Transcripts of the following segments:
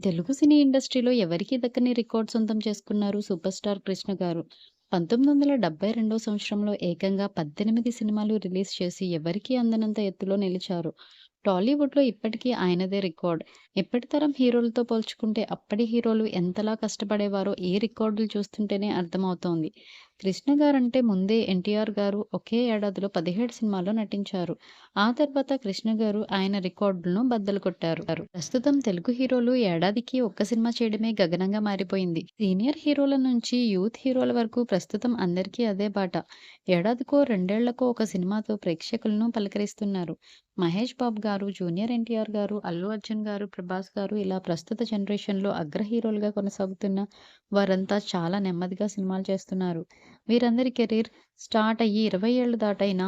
తెలుగు సినీ ఇండస్ట్రీలో ఎవరికి దక్కని రికార్డ్ సొంతం చేసుకున్నారు సూపర్ స్టార్ కృష్ణ గారు. 1972 సంవత్సరంలో ఏకంగా 18 సినిమాలు రిలీజ్ చేసి ఎవరికీ అందనంత ఎత్తులో నిలిచారు. టాలీవుడ్‌లో ఇప్పటికీ ఆయనదే రికార్డ్. ఇప్పటి తరం హీరోలతో పోల్చుకుంటే అప్పటి హీరోలు ఎంతలా కష్టపడేవారో ఏ రికార్డులు చూస్తుంటేనే అర్థమవుతోంది. కృష్ణ గారంటే ముందే ఎన్టీఆర్ గారు ఒకే ఏడాదిలో 17 సినిమాల్లో నటించారు. ఆ తర్వాత కృష్ణ గారు ఆయన రికార్డులను బద్దలు కొట్టారు. ప్రస్తుతం తెలుగు హీరోలు ఏడాదికి ఒక్క సినిమా చేయడమే గగనంగా మారిపోయింది. సీనియర్ హీరోల నుంచి యూత్ హీరోల వరకు ప్రస్తుతం అందరికీ అదే బాట. ఏడాదికో, రెండేళ్ళకో ఒక సినిమాతో ప్రేక్షకులను పలకరిస్తున్నారు. మహేష్ బాబు గారు, జూనియర్ ఎన్టీఆర్ గారు, అల్లు అర్జున్ గారు, ప్రభాస్ గారు ఇలా ప్రస్తుత జనరేషన్‌లో అగ్ర హీరోలుగా కొనసాగుతున్న వారంతా చాలా నెమ్మదిగా సినిమాలు చేస్తున్నారు. వీరందరి కెరీర్ స్టార్ట్ అయ్యి 20 ఏళ్ళు దాటైనా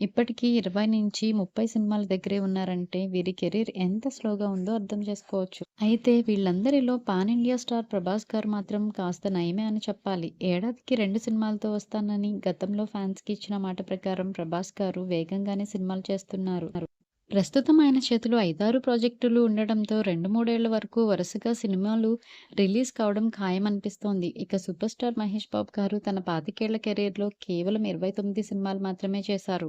ఇప్పటికీ 20-30 సినిమాల దగ్గరే ఉన్నారంటే వీరి కెరీర్ ఎంత స్లోగా ఉందో అర్థం చేసుకోవచ్చు. అయితే వీళ్ళందరిలో pan India star Prabhas garu మాత్రం కాస్త నయమే అని చెప్పాలి. ఏడాదికి రెండు సినిమాలతో వస్తానని గతంలో ఫ్యాన్స్‌కి ఇచ్చిన మాట ప్రకారం ప్రభాస్ గారు వేగంగానే సినిమాలు చేస్తున్నారు. ప్రస్తుతం ఆయన చేతిలో ఐదారు ప్రాజెక్టులు ఉండడంతో రెండు మూడేళ్ళ వరకు వరుసగా సినిమాలు రిలీజ్ కావడం ఖాయమనిపిస్తోంది. ఇక సూపర్ స్టార్ మహేష్ బాబు గారు తన పాతికేళ్ళ కెరీర్‌లో కేవలం 29 సినిమాలు మాత్రమే చేశారు.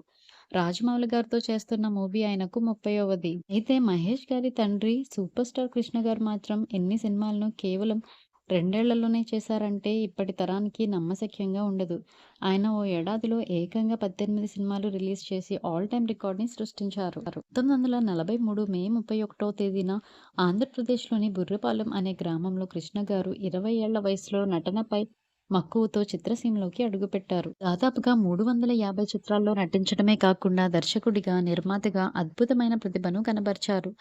రాజమౌళి గారితో చేస్తున్న మూవీ ఆయనకు ముప్పైవది. అయితే మహేష్ గారి తండ్రి సూపర్ స్టార్ కృష్ణ గారు మాత్రం ఎన్ని సినిమాలను కేవలం రెండేళ్ళలోనే చేశారంటే ఇప్పటి తరానికి నమ్మశక్యంగా ఉండదు. ఆయన ఓ ఏడాదిలో ఏకంగా 18 సినిమాలు రిలీజ్ చేసి ఆల్ టైమ్ రికార్డ్‌ని సృష్టించారు. 1943 మే 31వ తేదీన ఆంధ్రప్రదేశ్‌లోని బుర్రపాలెం అనే గ్రామంలో కృష్ణ గారు 20 ఏళ్ళ వయసులో నటనపై మక్కువతో చిత్రసీమలోకి అడుగుపెట్టారు. దాదాపుగా 350 చిత్రాల్లో నటించడమే కాకుండా దర్శకుడిగా, నిర్మాతగా అద్భుతమైన ప్రతిభను కనబర్చారు.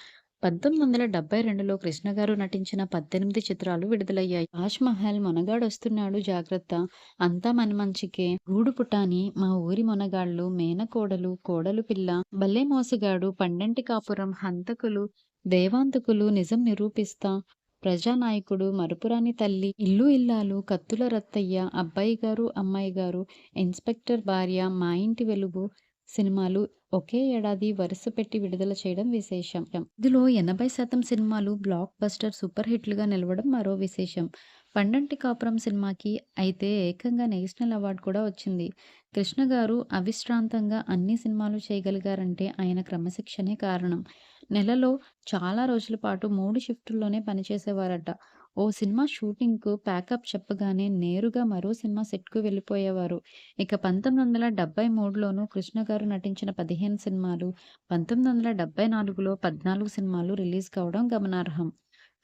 1972లో కృష్ణ గారు నటించిన 18 చిత్రాలు విడుదలయ్యాయి. 'తాజ్ మహల్', 'మొనగాడొస్తున్నాడు జాగ్రత్త', 'అంతా మనమంచికే', 'గూడు పుటాని', 'మా ఊరి మొనగాళ్ళు', 'మేనకోడలు', 'కోడలు పిల్ల', బల్లే మోసగాడు', 'పండంటి కాపురం', 'హంతకులు', 'దేవాంతకులు', 'నిజం నిరూపిస్తా', 'ప్రజానాయకుడు', మరుపురాని తల్లి', 'ఇల్లు ఇల్లాలు', 'కత్తుల రత్తయ్య', అబ్బాయి గారు అమ్మాయి గారు 'ఇన్స్‌పెక్టర్ భార్య', 'మా ఇంటి వెలుగు' సినిమాలు ఒకే ఏడాది వరుస పెట్టి విడుదల చేయడం విశేషం. ఇందులో 80% సినిమాలు బ్లాక్ బస్టర్ సూపర్ హిట్లుగా నిలవడం మరో విశేషం. 'పండంటి కాపురం' సినిమాకి అయితే ఏకంగా నేషనల్ అవార్డు కూడా వచ్చింది. కృష్ణ గారు అవిశ్రాంతంగా అన్ని సినిమాలు చేయగలిగారంటే ఆయన క్రమశిక్షణే కారణం. నెలలో చాలా రోజుల పాటు మూడు షిఫ్టుల్లోనే పనిచేసేవారట. ఓ సినిమా షూటింగ్‌కు ప్యాకప్ చెప్పగానే నేరుగా మరో సినిమా సెట్‌కు వెళ్ళిపోయేవారు ఇక 1973లోనూ కృష్ణ గారు నటించిన 15 సినిమాలు, 1974లో 14 సినిమాలు రిలీజ్ కావడం గమనార్హం.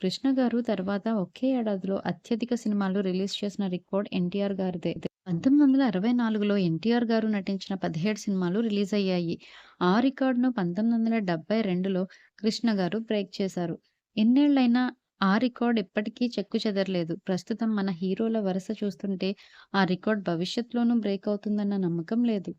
కృష్ణ గారు తర్వాత ఒకే ఏడాదిలో అత్యధిక సినిమాలు రిలీజ్ చేసిన రికార్డ్ ఎన్టీఆర్ గారిదే. 1964లో ఎన్టీఆర్ గారు నటించిన 17 సినిమాలు రిలీజ్ అయ్యాయి ఆ రికార్డును 1972లో కృష్ణ గారు బ్రేక్ చేశారు. ఎన్నేళ్ళైనా ఆ రికార్డ్ ఇప్పటికీ చెక్కుచెదరలేదు. ప్రస్తుతం మన హీరోల వరుస చూస్తుంటే ఆ రికార్డ్ భవిష్యత్తులోనూ బ్రేక్ అవుతుందన్న నమ్మకం లేదు.